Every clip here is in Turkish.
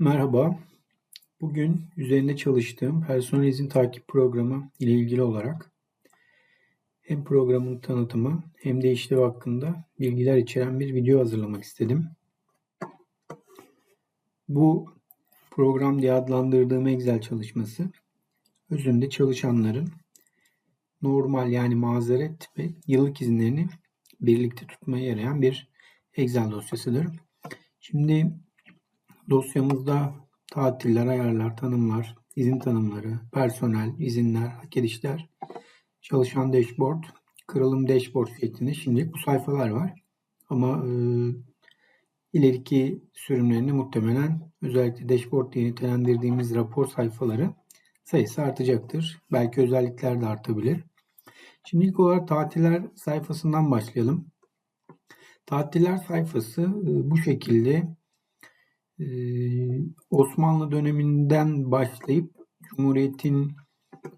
Merhaba. Bugün üzerinde çalıştığım personel izin takip programı ile ilgili olarak hem programın tanıtımı hem de işlevi hakkında bilgiler içeren bir video hazırlamak istedim. Bu program diye adlandırdığım Excel çalışması özünde çalışanların normal yani mazeret ve yıllık izinlerini birlikte tutmaya yarayan bir Excel dosyasıdır. Şimdi dosyamızda tatiller, ayarlar, tanımlar, izin tanımları, personel, izinler, hak edişler, çalışan dashboard, kırılım dashboard şeklinde şimdilik bu sayfalar var. Ama e, ileriki sürümlerinde muhtemelen özellikle dashboard diye nitelendirdiğimiz rapor sayfaları sayısı artacaktır. Belki özellikler de artabilir. Şimdi ilk olarak tatiller sayfasından başlayalım. Tatiller sayfası e, bu şekilde e, Osmanlı döneminden başlayıp Cumhuriyet'in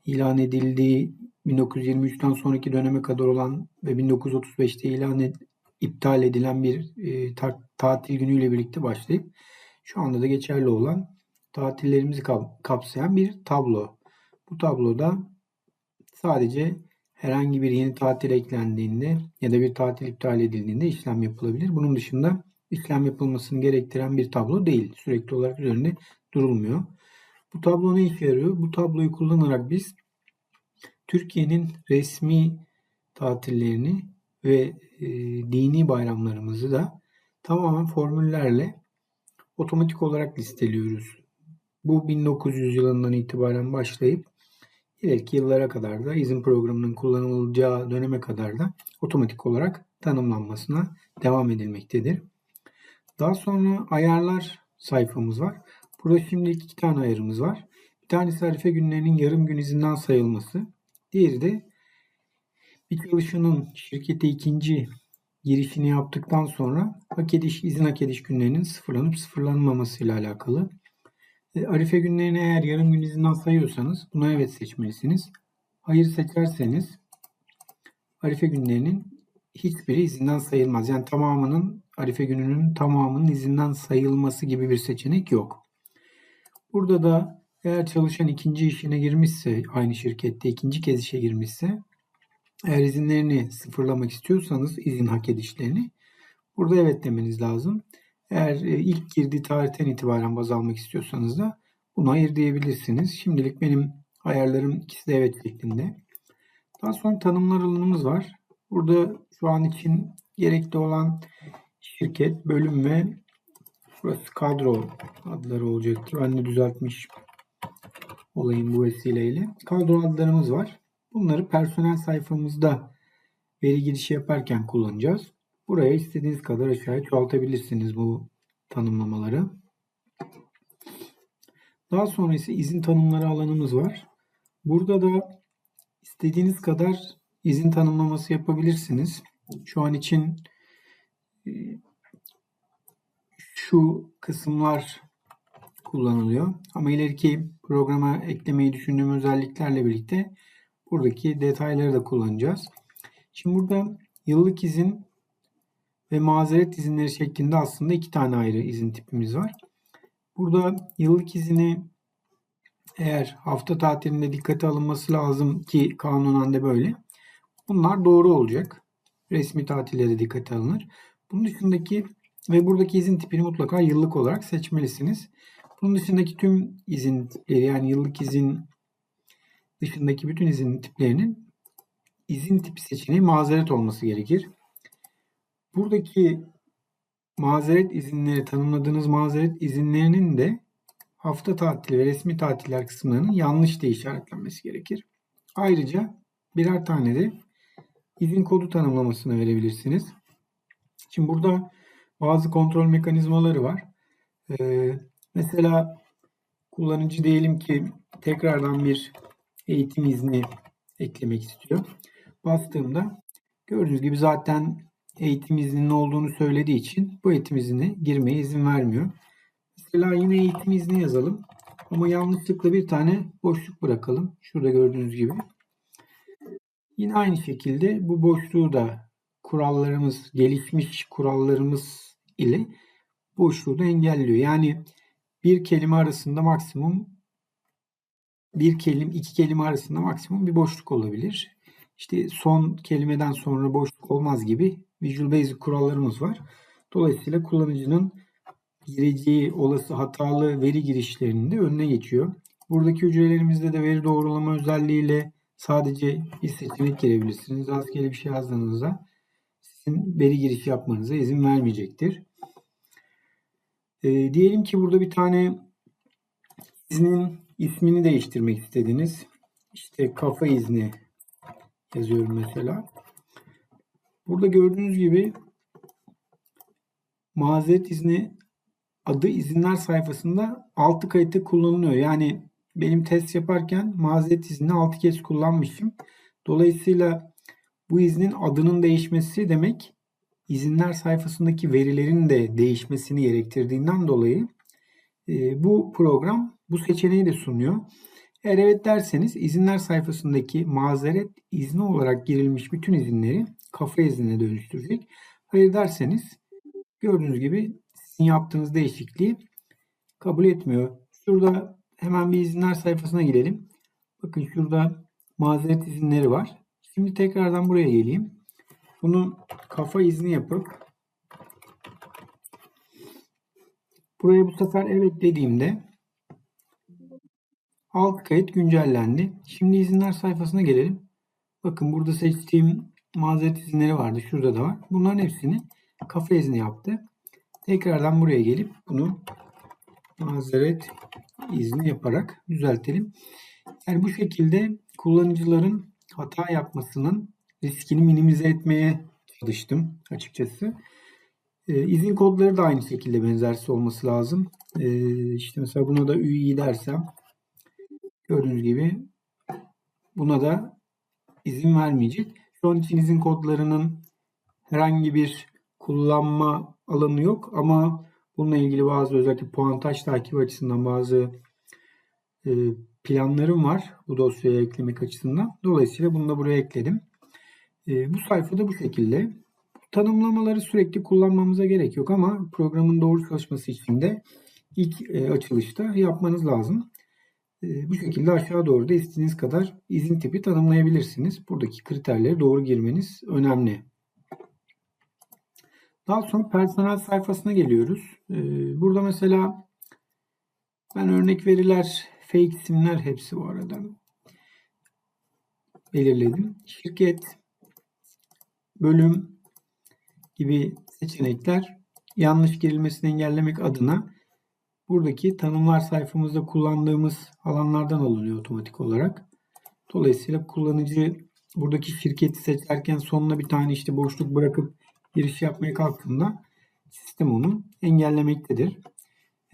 ilan edildiği 1923'ten sonraki döneme kadar olan ve 1935'te ilan ed- iptal edilen bir e, ta- tatil günüyle birlikte başlayıp şu anda da geçerli olan tatillerimizi kap- kapsayan bir tablo. Bu tabloda sadece herhangi bir yeni tatil eklendiğinde ya da bir tatil iptal edildiğinde işlem yapılabilir. Bunun dışında işlem yapılmasını gerektiren bir tablo değil. Sürekli olarak üzerinde durulmuyor. Bu tablo ne işe yarıyor? Bu tabloyu kullanarak biz Türkiye'nin resmi tatillerini ve e, dini bayramlarımızı da tamamen formüllerle otomatik olarak listeliyoruz. Bu 1900 yılından itibaren başlayıp ileriki yıllara kadar da izin programının kullanılacağı döneme kadar da otomatik olarak tanımlanmasına devam edilmektedir. Daha sonra ayarlar sayfamız var. Burada şimdi iki tane ayarımız var. Bir tanesi arife günlerinin yarım gün izinden sayılması. Diğeri de bir çalışanın şirkete ikinci girişini yaptıktan sonra hak ediş, izin hak ediş günlerinin sıfırlanıp sıfırlanmaması ile alakalı. E, Arife günlerini eğer yarım gün izinden sayıyorsanız buna evet seçmelisiniz. Hayır seçerseniz Arife günlerinin hiçbiri izinden sayılmaz. Yani tamamının Arife gününün tamamının izinden sayılması gibi bir seçenek yok. Burada da eğer çalışan ikinci işine girmişse aynı şirkette ikinci kez işe girmişse eğer izinlerini sıfırlamak istiyorsanız izin hak edişlerini burada evet demeniz lazım. Eğer e, ilk girdiği tarihten itibaren baz almak istiyorsanız da buna hayır diyebilirsiniz. Şimdilik benim ayarlarım ikisi de evet şeklinde. Daha sonra tanımlar alanımız var. Burada şu an için gerekli olan şirket, bölüm ve burası kadro adları olacaktır. Ben de düzeltmiş olayım bu vesileyle. Kadro adlarımız var. Bunları personel sayfamızda veri girişi yaparken kullanacağız. Buraya istediğiniz kadar aşağıya çoğaltabilirsiniz bu tanımlamaları. Daha sonra ise izin tanımları alanımız var. Burada da istediğiniz kadar izin tanımlaması yapabilirsiniz. Şu an için şu kısımlar kullanılıyor. Ama ileriki programa eklemeyi düşündüğüm özelliklerle birlikte buradaki detayları da kullanacağız. Şimdi burada yıllık izin ve mazeret izinleri şeklinde aslında iki tane ayrı izin tipimiz var. Burada yıllık izini eğer hafta tatilinde dikkate alınması lazım ki kanunen de böyle. Bunlar doğru olacak. Resmi tatillere dikkate alınır. Bunun dışındaki ve buradaki izin tipini mutlaka yıllık olarak seçmelisiniz. Bunun dışındaki tüm izin tipleri yani yıllık izin dışındaki bütün izin tiplerinin izin tipi seçeneği mazeret olması gerekir. Buradaki mazeret izinleri tanımladığınız mazeret izinlerinin de hafta tatili ve resmi tatiller kısımlarının yanlış diye işaretlenmesi gerekir. Ayrıca birer tane de izin kodu tanımlamasını verebilirsiniz. Şimdi burada bazı kontrol mekanizmaları var. Ee, mesela kullanıcı diyelim ki tekrardan bir eğitim izni eklemek istiyor. Bastığımda gördüğünüz gibi zaten eğitim izninin olduğunu söylediği için bu eğitim izni girmeye izin vermiyor. Mesela yine eğitim izni yazalım. Ama yanlışlıkla bir tane boşluk bırakalım. Şurada gördüğünüz gibi. Yine aynı şekilde bu boşluğu da kurallarımız, gelişmiş kurallarımız ile boşluğu da engelliyor. Yani bir kelime arasında maksimum bir kelime, iki kelime arasında maksimum bir boşluk olabilir. İşte son kelimeden sonra boşluk olmaz gibi Visual Basic kurallarımız var. Dolayısıyla kullanıcının gireceği olası hatalı veri girişlerinin de önüne geçiyor. Buradaki hücrelerimizde de veri doğrulama özelliğiyle sadece bir seçenek girebilirsiniz. Rastgele bir şey yazdığınızda sizin veri girişi yapmanıza izin vermeyecektir. E, diyelim ki burada bir tane iznin ismini değiştirmek istediniz. İşte kafa izni yazıyorum mesela. Burada gördüğünüz gibi mazeret izni adı izinler sayfasında 6 kayıtta kullanılıyor. Yani benim test yaparken mazeret izni 6 kez kullanmışım. Dolayısıyla bu iznin adının değişmesi demek izinler sayfasındaki verilerin de değişmesini gerektirdiğinden dolayı e, bu program bu seçeneği de sunuyor. Eğer evet derseniz izinler sayfasındaki mazeret izni olarak girilmiş bütün izinleri kafa iznine dönüştürecek. Hayır derseniz gördüğünüz gibi sizin yaptığınız değişikliği kabul etmiyor. Şurada hemen bir izinler sayfasına girelim. Bakın şurada mazeret izinleri var. Şimdi tekrardan buraya geleyim. Bunu kafa izni yapıp buraya bu sefer evet dediğimde alt kayıt güncellendi. Şimdi izinler sayfasına gelelim. Bakın burada seçtiğim mazeret izinleri vardı. Şurada da var. Bunların hepsini kafa izni yaptı. Tekrardan buraya gelip bunu mazeret izni yaparak düzeltelim. Yani bu şekilde kullanıcıların hata yapmasının riskini minimize etmeye çalıştım açıkçası. E, izin kodları da aynı şekilde benzersi olması lazım. E, işte mesela buna da UI dersem gördüğünüz gibi buna da izin vermeyecek. Şu an için izin kodlarının herhangi bir kullanma alanı yok ama bununla ilgili bazı özellikle puantaj takip açısından bazı e, planlarım var bu dosyaya eklemek açısından. Dolayısıyla bunu da buraya ekledim. E, bu sayfada bu şekilde. Tanımlamaları sürekli kullanmamıza gerek yok ama programın doğru çalışması için de ilk e, açılışta yapmanız lazım. E, bu şekilde aşağı doğru da istediğiniz kadar izin tipi tanımlayabilirsiniz. Buradaki kriterleri doğru girmeniz önemli. Daha sonra personel sayfasına geliyoruz. E, burada mesela ben örnek veriler, fake isimler hepsi bu arada belirledim. Şirket, bölüm gibi seçenekler yanlış girilmesini engellemek adına buradaki tanımlar sayfamızda kullandığımız alanlardan alınıyor otomatik olarak. Dolayısıyla kullanıcı buradaki şirketi seçerken sonuna bir tane işte boşluk bırakıp giriş yapmaya kalktığında sistem onu engellemektedir.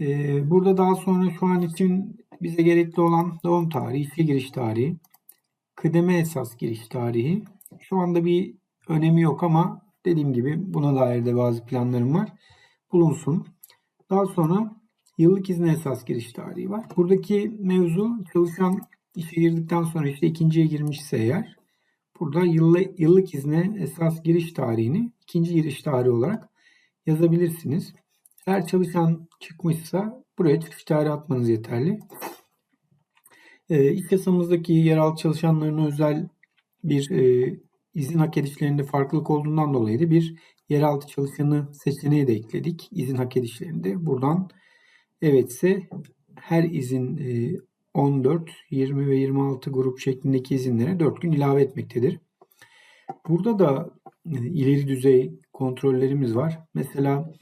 Ee, burada daha sonra şu an için bize gerekli olan doğum tarihi, işe giriş tarihi, kıdeme esas giriş tarihi. Şu anda bir önemi yok ama dediğim gibi buna dair de bazı planlarım var. Bulunsun. Daha sonra yıllık izne esas giriş tarihi var. Buradaki mevzu çalışan işe girdikten sonra işte ikinciye girmişse eğer burada yıllık, yıllık izne esas giriş tarihini ikinci giriş tarihi olarak yazabilirsiniz. Eğer çalışan çıkmışsa buraya çıkış tarihi atmanız yeterli. E, iç yasamızdaki yeraltı çalışanların özel bir e, izin hak edişlerinde farklılık olduğundan dolayı da bir yeraltı çalışanı seçeneği de ekledik. izin hak edişlerinde. Buradan evetse her izin 14, e, 20 ve 26 grup şeklindeki izinlere 4 gün ilave etmektedir. Burada da e, ileri düzey kontrollerimiz var. Mesela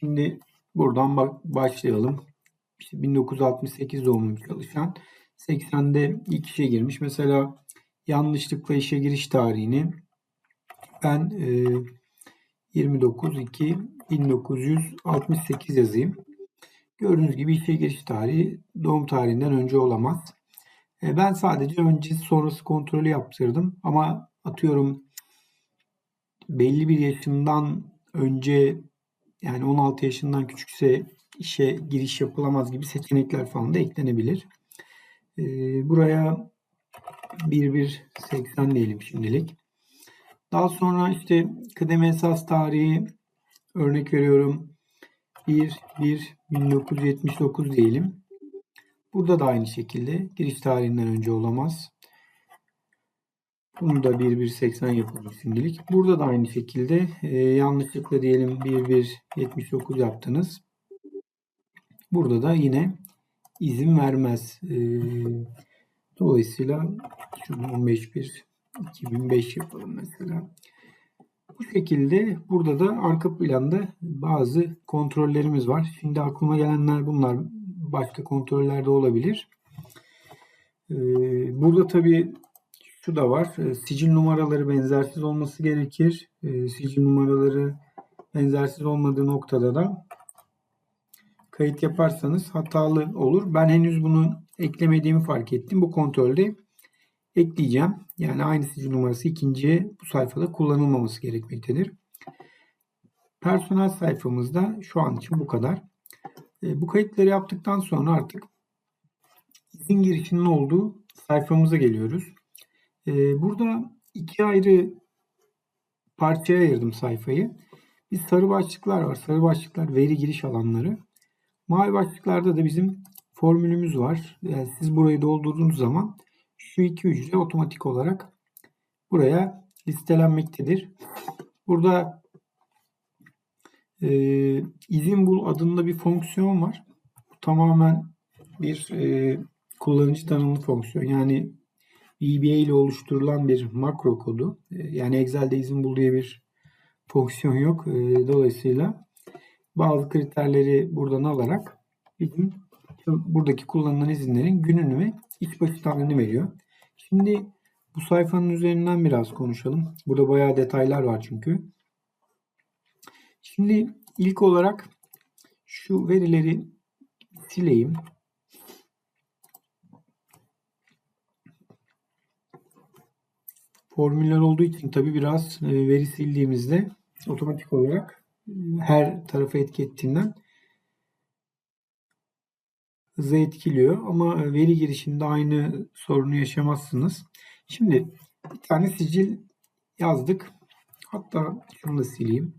şimdi buradan başlayalım. İşte 1968 doğumlu çalışan 80'de ilk işe girmiş. Mesela yanlışlıkla işe giriş tarihini ben e, 29 2 1968 yazayım. Gördüğünüz gibi işe giriş tarihi doğum tarihinden önce olamaz. E, ben sadece öncesi sonrası kontrolü yaptırdım ama atıyorum belli bir yaşından önce yani 16 yaşından küçükse işe giriş yapılamaz gibi seçenekler falan da eklenebilir. E, buraya 1180 diyelim şimdilik. Daha sonra işte kıdem esas tarihi örnek veriyorum 1 1 1979 diyelim. Burada da aynı şekilde giriş tarihinden önce olamaz. Bunu da 1180 yapalım şimdilik. Burada da aynı şekilde e, yanlışlıkla diyelim 1179 yaptınız. Burada da yine izin vermez. E, dolayısıyla şunu 151 2005 yapalım mesela. Bu şekilde burada da arka planda bazı kontrollerimiz var. Şimdi aklıma gelenler bunlar. Başka kontroller de olabilir. Ee, burada tabii şu da var. Ee, sicil numaraları benzersiz olması gerekir. Sicil numaraları benzersiz olmadığı noktada da kayıt yaparsanız hatalı olur. Ben henüz bunu eklemediğimi fark ettim. Bu kontrolde ekleyeceğim. Yani aynı sicil numarası ikinciye bu sayfada kullanılmaması gerekmektedir. Personel sayfamızda şu an için bu kadar. E, bu kayıtları yaptıktan sonra artık izin girişinin olduğu sayfamıza geliyoruz. E, burada iki ayrı parçaya ayırdım sayfayı. Bir sarı başlıklar var. Sarı başlıklar veri giriş alanları. Mavi başlıklarda da bizim formülümüz var. Yani siz burayı doldurduğunuz zaman şu iki hücre otomatik olarak buraya listelenmektedir. Burada e, izin bul adında bir fonksiyon var. Bu tamamen bir e, kullanıcı tanımlı fonksiyon. Yani VBA ile oluşturulan bir makro kodu. E, yani Excel'de izin bul diye bir fonksiyon yok. E, dolayısıyla bazı kriterleri buradan alarak bizim buradaki kullanılan izinlerin gününü ve iç başlıklarını veriyor. Şimdi bu sayfanın üzerinden biraz konuşalım. Burada bayağı detaylar var çünkü. Şimdi ilk olarak şu verileri sileyim. Formüller olduğu için tabi biraz e, veri sildiğimizde otomatik olarak her tarafa etki ettiğinden hızı etkiliyor ama veri girişinde aynı sorunu yaşamazsınız. Şimdi bir tane sicil yazdık. Hatta şunu da sileyim.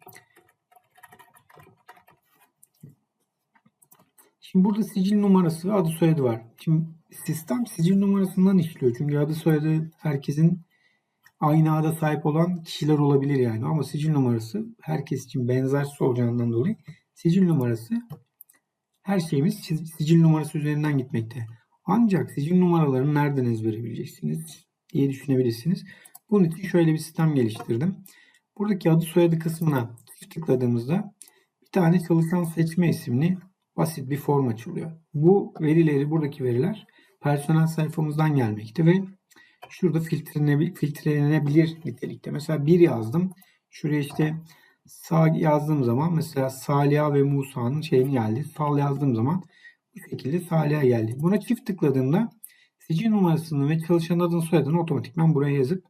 Şimdi burada sicil numarası ve adı soyadı var. Şimdi sistem sicil numarasından işliyor. Çünkü adı soyadı herkesin aynı ada sahip olan kişiler olabilir yani. Ama sicil numarası herkes için benzersiz olacağından dolayı sicil numarası her şeyimiz sicil numarası üzerinden gitmekte. Ancak sicil numaralarını nereden ezbere bileceksiniz diye düşünebilirsiniz. Bunun için şöyle bir sistem geliştirdim. Buradaki adı soyadı kısmına tıkladığımızda bir tane çalışan seçme isimli basit bir form açılıyor. Bu verileri, buradaki veriler personel sayfamızdan gelmekte ve şurada filtrelenebilir nitelikte. Mesela bir yazdım. Şuraya işte sağ yazdığım zaman mesela Salih ve Musa'nın şeyini geldi. Sal yazdığım zaman bu şekilde Salih'e geldi. Buna çift tıkladığımda sicil numarasını ve çalışan adını soyadını otomatikman buraya yazıp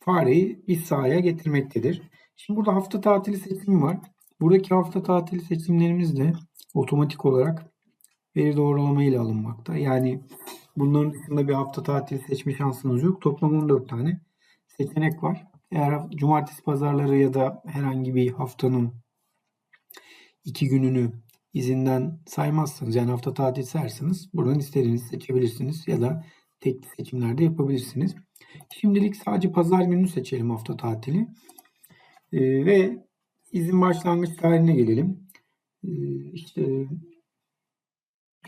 fareyi bir sahaya getirmektedir. Şimdi burada hafta tatili seçimi var. Buradaki hafta tatili seçimlerimiz de otomatik olarak veri doğrulama ile alınmakta. Yani bunların dışında bir hafta tatili seçme şansınız yok. Toplam 14 tane seçenek var. Eğer cumartesi pazarları ya da herhangi bir haftanın iki gününü izinden saymazsanız yani hafta tatil serseniz buradan istediğinizi seçebilirsiniz ya da tek seçimlerde yapabilirsiniz. Şimdilik sadece pazar günü seçelim hafta tatili. Ee, ve izin başlangıç tarihine gelelim. Ee, işte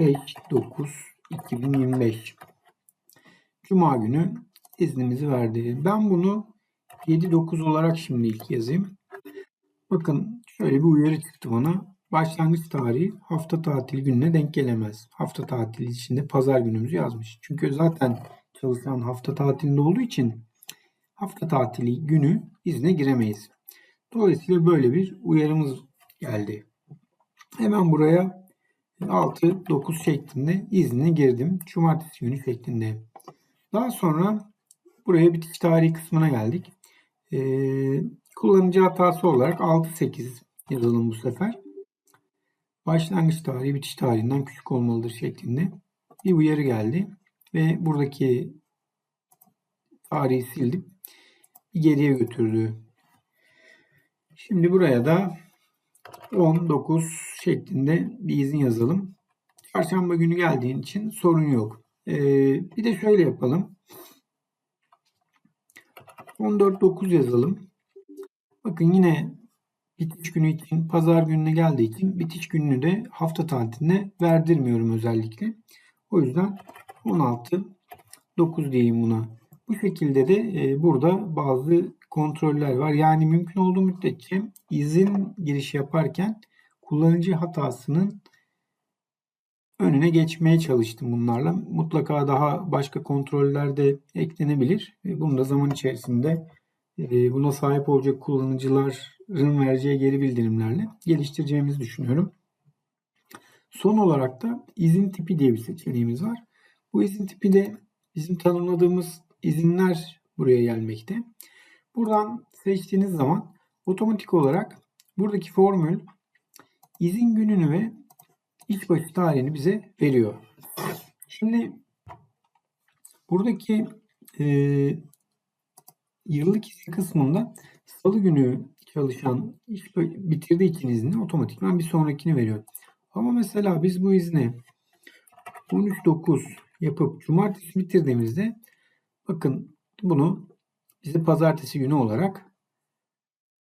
5 9 2025 Cuma günü iznimizi verdi. Ben bunu 7-9 olarak şimdi ilk yazayım. Bakın şöyle bir uyarı çıktı bana. Başlangıç tarihi hafta tatili gününe denk gelemez. Hafta tatili içinde pazar günümüzü yazmış. Çünkü zaten çalışan hafta tatilinde olduğu için hafta tatili günü izne giremeyiz. Dolayısıyla böyle bir uyarımız geldi. Hemen buraya 6-9 şeklinde izne girdim. Cumartesi günü şeklinde. Daha sonra buraya bitiş tarihi kısmına geldik. E, kullanıcı hatası olarak 6-8 yazalım bu sefer. Başlangıç tarihi bitiş tarihinden küçük olmalıdır şeklinde bir uyarı geldi. Ve buradaki tarihi sildim. Bir geriye götürdü. Şimdi buraya da 10, 9 şeklinde bir izin yazalım. Çarşamba günü geldiğin için sorun yok. Ee, bir de şöyle yapalım. 14, 9 yazalım. Bakın yine bitiş günü için pazar gününe geldiği için bitiş gününü de hafta tatiline verdirmiyorum özellikle. O yüzden 16 9 diyeyim buna. Bu şekilde de e, burada bazı kontroller var. Yani mümkün olduğu müddetçe izin girişi yaparken kullanıcı hatasının önüne geçmeye çalıştım bunlarla. Mutlaka daha başka kontroller de eklenebilir. Bunu da zaman içerisinde e, buna sahip olacak kullanıcıların vereceği geri bildirimlerle geliştireceğimizi düşünüyorum. Son olarak da izin tipi diye bir seçeneğimiz var. Bu izin tipi de bizim tanımladığımız izinler buraya gelmekte. Buradan seçtiğiniz zaman otomatik olarak buradaki formül izin gününü ve ilk başı tarihini bize veriyor. Şimdi buradaki e, yıllık izin kısmında salı günü çalışan iş bitirdiği için izni otomatikman bir sonrakini veriyor. Ama mesela biz bu izni 13.9 yapıp cumartesi bitirdiğimizde bakın bunu bize pazartesi günü olarak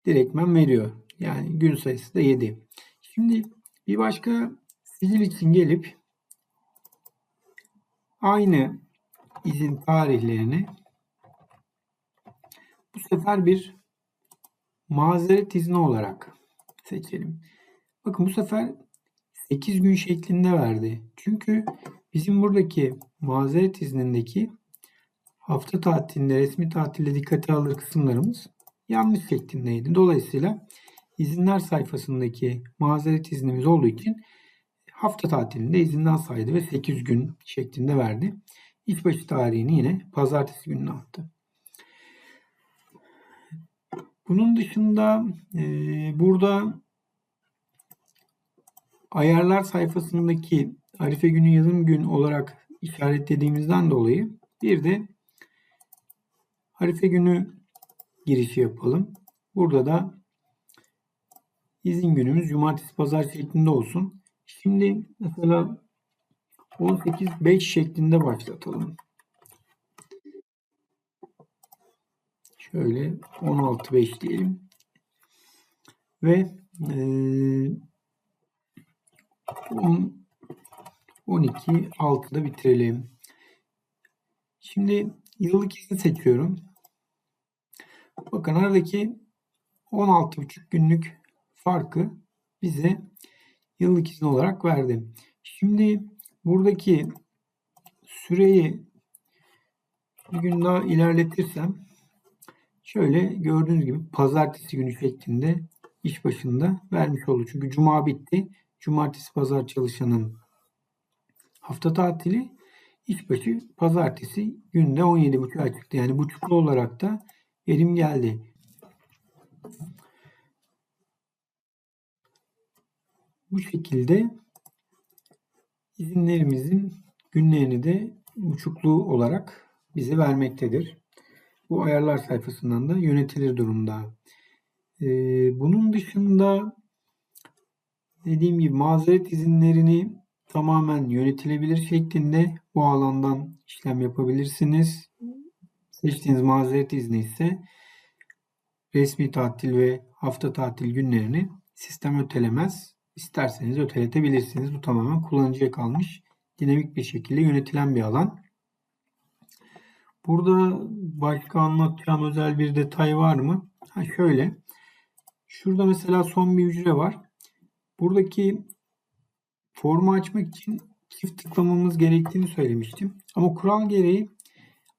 direktmen veriyor. Yani gün sayısı da 7. Şimdi bir başka sicil için gelip aynı izin tarihlerini bu sefer bir mazeret izni olarak seçelim. Bakın bu sefer 8 gün şeklinde verdi. Çünkü bizim buradaki mazeret iznindeki hafta tatilinde, resmi tatilde dikkate alır kısımlarımız yanlış şeklindeydi. Dolayısıyla izinler sayfasındaki mazeret iznimiz olduğu için hafta tatilinde izinden saydı ve 8 gün şeklinde verdi. İşbaşı tarihini yine pazartesi gününe attı. Bunun dışında e, burada ayarlar sayfasındaki Arife günü yazım gün olarak işaretlediğimizden dolayı bir de Arife günü girişi yapalım. Burada da izin günümüz cumartesi pazar şeklinde olsun. Şimdi mesela 18-5 şeklinde başlatalım. Şöyle 16-5 diyelim. Ve e, 10, 12 6'da bitirelim. Şimdi yıllık izni seçiyorum. Bakın aradaki 16,5 günlük farkı bize yıllık izin olarak verdi. Şimdi buradaki süreyi bir gün daha ilerletirsem şöyle gördüğünüz gibi pazartesi günü şeklinde iş başında vermiş oldu. Çünkü cuma bitti. Cumartesi pazar çalışanın hafta tatili işbaşı pazartesi günde 17.30'a çıktı. Yani buçuklu olarak da verim geldi. Bu şekilde izinlerimizin günlerini de buçuklu olarak bize vermektedir. Bu ayarlar sayfasından da yönetilir durumda. Ee, bunun dışında dediğim gibi mazeret izinlerini tamamen yönetilebilir şeklinde bu alandan işlem yapabilirsiniz. Seçtiğiniz mazeret izni ise resmi tatil ve hafta tatil günlerini sistem ötelemez. İsterseniz öteletebilirsiniz. Bu tamamen kullanıcıya kalmış dinamik bir şekilde yönetilen bir alan. Burada başka anlatacağım özel bir detay var mı? Ha şöyle. Şurada mesela son bir hücre var. Buradaki formu açmak için çift tıklamamız gerektiğini söylemiştim. Ama kural gereği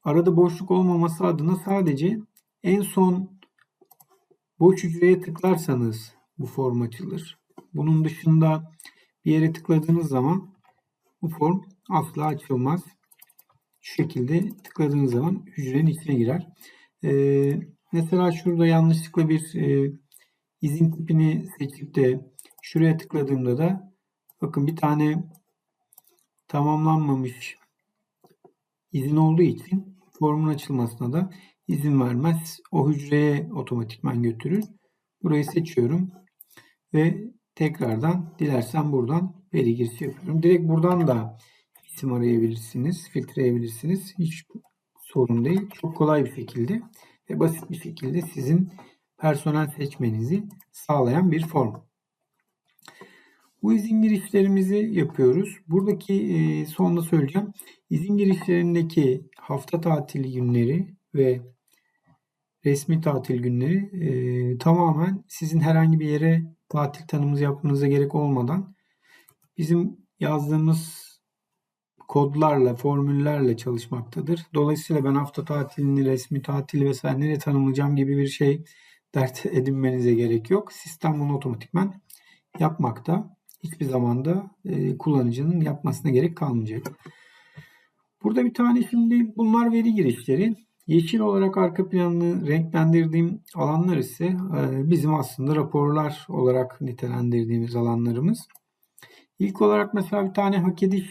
arada boşluk olmaması adına sadece en son boş hücreye tıklarsanız bu form açılır. Bunun dışında bir yere tıkladığınız zaman bu form asla açılmaz. Şu şekilde tıkladığınız zaman hücrenin içine girer. Ee, mesela şurada yanlışlıkla bir e, izin tipini seçip de şuraya tıkladığımda da bakın bir tane tamamlanmamış izin olduğu için formun açılmasına da izin vermez. O hücreye otomatikman götürür. Burayı seçiyorum ve tekrardan dilersen buradan veri girişi yapıyorum. Direkt buradan da isim arayabilirsiniz, filtreleyebilirsiniz. Hiç sorun değil. Çok kolay bir şekilde ve basit bir şekilde sizin personel seçmenizi sağlayan bir form. Bu izin girişlerimizi yapıyoruz. Buradaki e, sonunda söyleyeceğim. İzin girişlerindeki hafta tatili günleri ve resmi tatil günleri e, tamamen sizin herhangi bir yere tatil tanımınızı yapmanıza gerek olmadan bizim yazdığımız kodlarla, formüllerle çalışmaktadır. Dolayısıyla ben hafta tatilini, resmi tatili vesaire nereye tanımlayacağım gibi bir şey dert edinmenize gerek yok. Sistem bunu otomatikman yapmakta. Hiçbir zamanda e, kullanıcının yapmasına gerek kalmayacak. Burada bir tane şimdi bunlar veri girişleri. Yeşil olarak arka planını renklendirdiğim alanlar ise e, bizim aslında raporlar olarak nitelendirdiğimiz alanlarımız. İlk olarak mesela bir tane hak ediş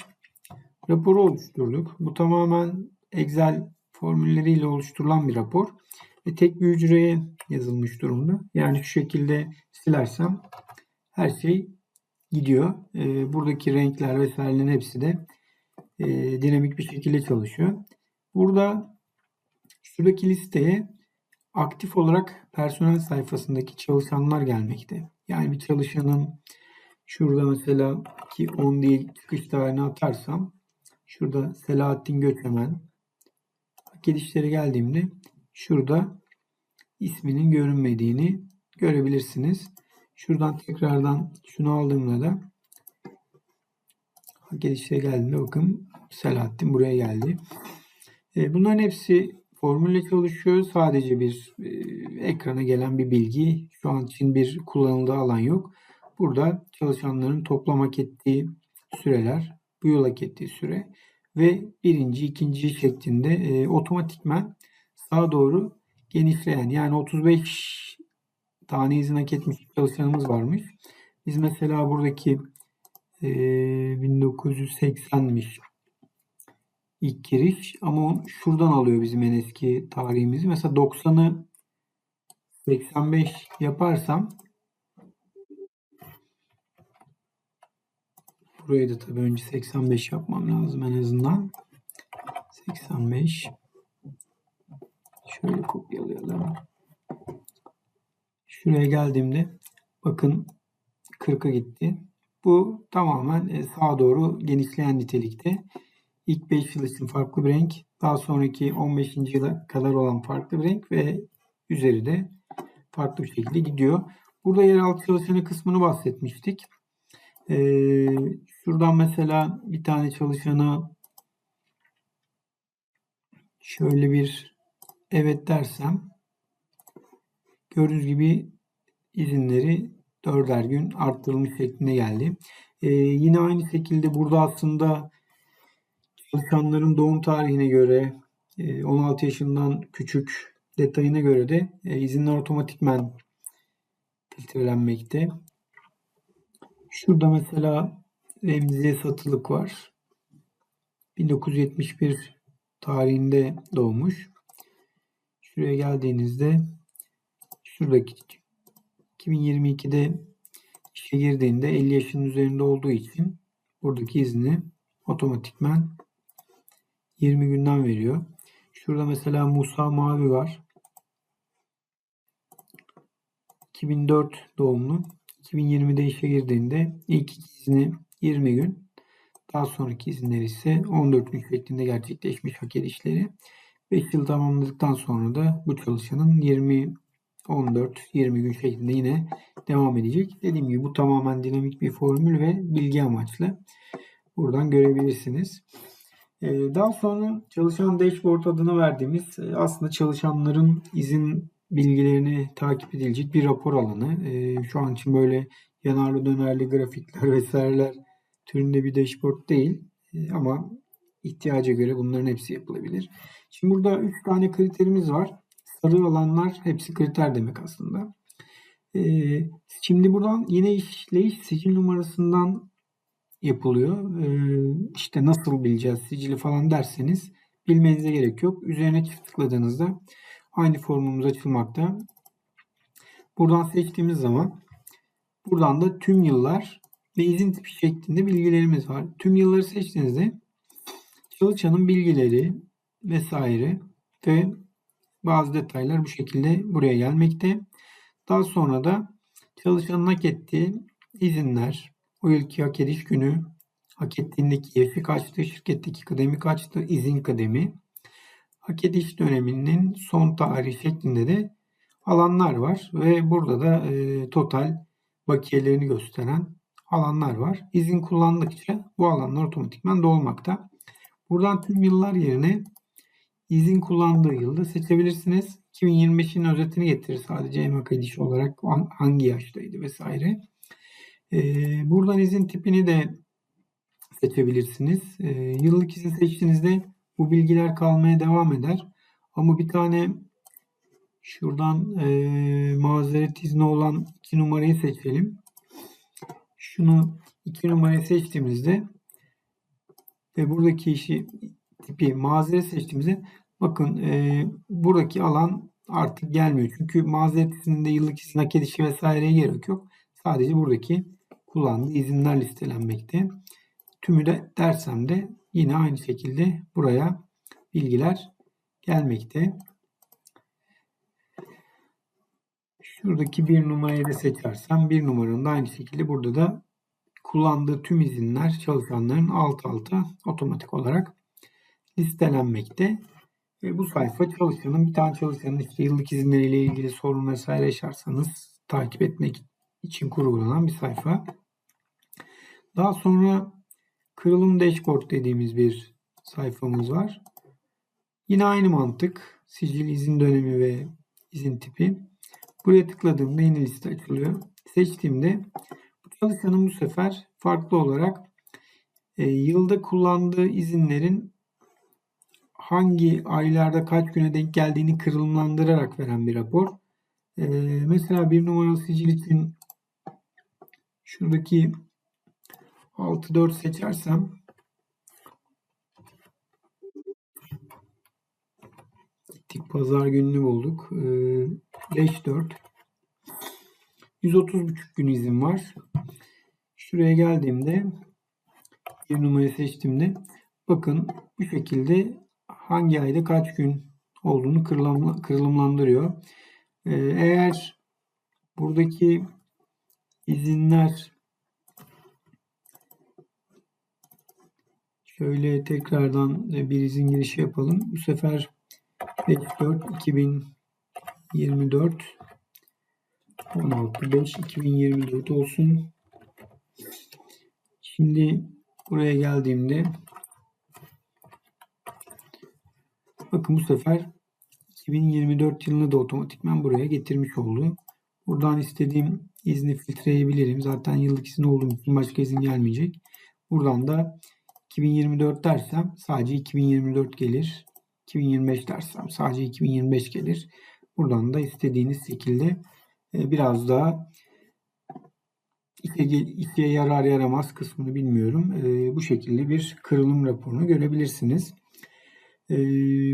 raporu oluşturduk. Bu tamamen Excel formülleriyle oluşturulan bir rapor. Ve tek bir hücreye yazılmış durumda. Yani şu şekilde silersem her şey gidiyor. E, buradaki renkler vesairelerin hepsi de e, dinamik bir şekilde çalışıyor. Burada şuradaki listeye aktif olarak personel sayfasındaki çalışanlar gelmekte. Yani bir çalışanın şurada mesela ki 10 değil çıkış tarihini atarsam şurada Selahattin Göçemen gelişlere geldiğimde şurada isminin görünmediğini görebilirsiniz. Şuradan tekrardan şunu aldığımda da gelişe geldiğinde bakın Selahattin buraya geldi. E, bunların hepsi formülle çalışıyor. Sadece bir e, ekrana gelen bir bilgi. Şu an için bir kullanıldığı alan yok. Burada çalışanların toplam hak ettiği süreler, bu yıl hak ettiği süre ve birinci, ikinci şeklinde e, otomatikmen sağa doğru genişleyen yani 35 tane izin hak etmiş çalışanımız varmış. Biz mesela buradaki e, 1980'miş ilk giriş ama şuradan alıyor bizim en eski tarihimizi. Mesela 90'ı 85 yaparsam burayı da tabii önce 85 yapmam lazım en azından. 85 şöyle kopyalayalım. Şuraya geldiğimde bakın 40'a gitti. Bu tamamen e, sağa doğru genişleyen nitelikte. İlk 5 yıl için farklı bir renk. Daha sonraki 15. yıla kadar olan farklı bir renk ve üzeri de farklı bir şekilde gidiyor. Burada yeraltı çalışanı kısmını bahsetmiştik. Ee, şuradan mesela bir tane çalışanı şöyle bir evet dersem gördüğünüz gibi izinleri dörder gün arttırılmış şeklinde geldi. Ee, yine aynı şekilde burada aslında çalışanların doğum tarihine göre 16 e, yaşından küçük detayına göre de e, izinler otomatikmen filtrelenmekte. Şurada mesela Remziye satılık var. 1971 tarihinde doğmuş. Şuraya geldiğinizde şuradaki 2022'de işe girdiğinde 50 yaşın üzerinde olduğu için buradaki izni otomatikmen 20 günden veriyor. Şurada mesela Musa Mavi var. 2004 doğumlu. 2020'de işe girdiğinde ilk izni 20 gün. Daha sonraki izinler ise 14 gün şeklinde gerçekleşmiş hak edişleri. 5 yıl tamamladıktan sonra da bu çalışanın 20 14-20 gün şeklinde yine devam edecek. Dediğim gibi bu tamamen dinamik bir formül ve bilgi amaçlı. Buradan görebilirsiniz. Ee, daha sonra çalışan dashboard adını verdiğimiz e, aslında çalışanların izin bilgilerini takip edilecek bir rapor alanı. Ee, şu an için böyle yanarlı dönerli grafikler vesaireler türünde bir dashboard değil. Ee, ama ihtiyaca göre bunların hepsi yapılabilir. Şimdi burada 3 tane kriterimiz var. Sarı alanlar hepsi kriter demek aslında. Şimdi buradan yine işleyiş sicil numarasından yapılıyor. Ee, işte nasıl bileceğiz sicili falan derseniz bilmenize gerek yok. Üzerine çift tıkladığınızda aynı formumuz açılmakta. Buradan seçtiğimiz zaman Buradan da tüm yıllar ve izin tipi şeklinde bilgilerimiz var. Tüm yılları seçtiğinizde çalışanın bilgileri vesaire ve bazı detaylar bu şekilde buraya gelmekte. Daha sonra da çalışanın hak ettiği izinler, o yılki hak ediş günü, hak ettiğindeki yaşı kaçtı, şirketteki kıdemi kaçtı, izin kıdemi, hak ediş döneminin son tarihi şeklinde de alanlar var ve burada da e, total bakiyelerini gösteren alanlar var. İzin kullandıkça bu alanlar otomatikman dolmakta. Buradan tüm yıllar yerine izin kullandığı yılda seçebilirsiniz. 2025'in özetini getirir sadece emek edişi olarak hangi yaştaydı vesaire. Ee, buradan izin tipini de seçebilirsiniz. Ee, yıllık izin seçtiğinizde bu bilgiler kalmaya devam eder. Ama bir tane şuradan e, mazeret izni olan 2 numarayı seçelim. Şunu 2 numarayı seçtiğimizde ve buradaki işi tipi mazeret seçtiğimizde bakın e, buradaki alan artık gelmiyor. Çünkü mazeret izninde yıllık izin hak edişi vesaireye gerek yok. Sadece buradaki kullandığı izinler listelenmekte. Tümü de dersem de yine aynı şekilde buraya bilgiler gelmekte. Şuradaki bir numarayı da seçersem bir numaranın da aynı şekilde burada da kullandığı tüm izinler çalışanların alt alta otomatik olarak listelenmekte. Ve bu sayfa çalışanın bir tane çalışanın işte yıllık izinleriyle ilgili sorun vesaire yaşarsanız takip etmek için kurgulanan bir sayfa. Daha sonra kırılım dashboard dediğimiz bir sayfamız var. Yine aynı mantık. Sicil izin dönemi ve izin tipi. Buraya tıkladığımda yeni liste açılıyor. Seçtiğimde bu çalışanın bu sefer farklı olarak e, yılda kullandığı izinlerin hangi aylarda kaç güne denk geldiğini kırılımlandırarak veren bir rapor. E, mesela bir numaralı sicil için şuradaki 6-4 seçersem gittik pazar gününü bulduk. 5-4 ee, 130,5 gün izin var. Şuraya geldiğimde bir numarayı seçtiğimde bakın bu şekilde hangi ayda kaç gün olduğunu kırılımlandırıyor. Ee, eğer buradaki izinler Şöyle tekrardan bir izin girişi yapalım. Bu sefer 54 2024 16 5 2024 olsun. Şimdi buraya geldiğimde bakın bu sefer 2024 yılını da otomatikman buraya getirmiş oldu. Buradan istediğim izni filtreleyebilirim. Zaten yıllık izin olduğum için başka izin gelmeyecek. Buradan da 2024 dersem sadece 2024 gelir. 2025 dersem sadece 2025 gelir. Buradan da istediğiniz şekilde e, biraz daha işe, yarar yaramaz kısmını bilmiyorum. E, bu şekilde bir kırılım raporunu görebilirsiniz. E,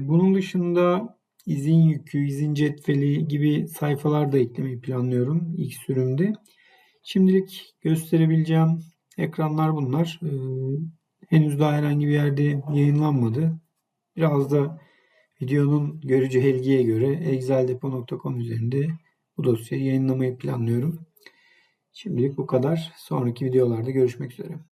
bunun dışında izin yükü, izin cetveli gibi sayfalar da eklemeyi planlıyorum ilk sürümde. Şimdilik gösterebileceğim ekranlar bunlar. Henüz daha herhangi bir yerde yayınlanmadı. Biraz da videonun görücü helgiye göre exceldepo.com üzerinde bu dosyayı yayınlamayı planlıyorum. Şimdilik bu kadar. Sonraki videolarda görüşmek üzere.